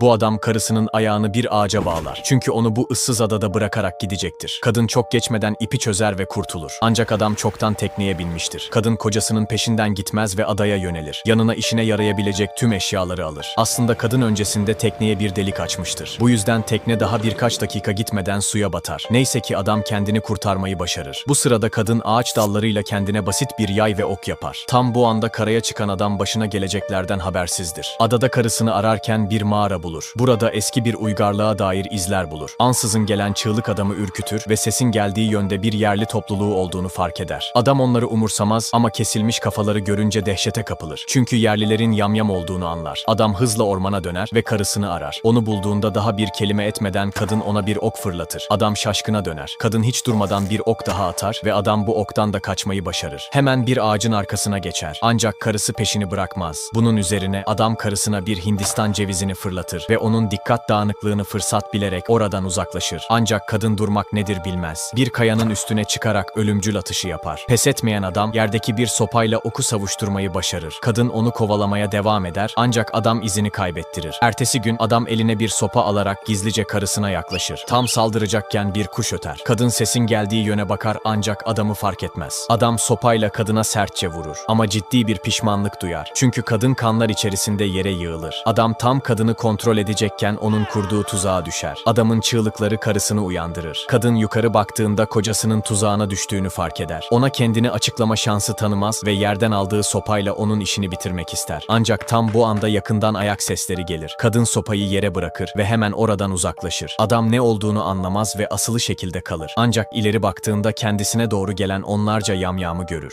Bu adam karısının ayağını bir ağaca bağlar. Çünkü onu bu ıssız adada bırakarak gidecektir. Kadın çok geçmeden ipi çözer ve kurtulur. Ancak adam çoktan tekneye binmiştir. Kadın kocasının peşinden gitmez ve adaya yönelir. Yanına işine yarayabilecek tüm eşyaları alır. Aslında kadın öncesinde tekneye bir delik açmıştır. Bu yüzden tekne daha birkaç dakika gitmeden suya batar. Neyse ki adam kendini kurtarmayı başarır. Bu sırada kadın ağaç dallarıyla kendine basit bir yay ve ok yapar. Tam bu anda karaya çıkan adam başına geleceklerden habersizdir. Adada karısını ararken bir mağara bulur. Burada eski bir uygarlığa dair izler bulur. Ansızın gelen çığlık adamı ürkütür ve sesin geldiği yönde bir yerli topluluğu olduğunu fark eder. Adam onları umursamaz ama kesilmiş kafaları görünce dehşete kapılır. Çünkü yerlilerin yamyam olduğunu anlar. Adam hızla ormana döner ve karısını arar. Onu bulduğunda daha bir kelime etmeden kadın ona bir ok fırlatır. Adam şaşkına döner. Kadın hiç durmadan bir ok daha atar ve adam bu oktan da kaçmayı başarır. Hemen bir ağacın arkasına geçer. Ancak karısı peşini bırakmaz. Bunun üzerine adam karısına bir Hindistan cevizini fırlatır ve onun dikkat dağınıklığını fırsat bilerek oradan uzaklaşır. Ancak kadın durmak nedir bilmez. Bir kayanın üstüne çıkarak ölümcül atışı yapar. Pes etmeyen adam yerdeki bir sopayla oku savuşturmayı başarır. Kadın onu kovalamaya devam eder ancak adam izini kaybettirir. Ertesi gün adam eline bir sopa alarak gizlice karısına yaklaşır. Tam saldıracakken bir kuş öter. Kadın sesin geldiği yöne bakar ancak adamı fark etmez. Adam sopayla kadına sertçe vurur ama ciddi bir pişmanlık duyar. Çünkü kadın kanlar içerisinde yere yığılır. Adam tam kadını kontrol edecekken onun kurduğu tuzağa düşer. Adamın çığlıkları karısını uyandırır. Kadın yukarı baktığında kocasının tuzağına düştüğünü fark eder. Ona kendini açıklama şansı tanımaz ve yerden aldığı sopayla onun işini bitirmek ister. Ancak tam bu anda yakından ayak sesleri gelir. Kadın sopayı yere bırakır ve hemen oradan uzaklaşır. Adam ne olduğunu anlamaz ve asılı şekilde kalır. Ancak ileri baktığında kendisine doğru gelen onlarca yamyamı görür.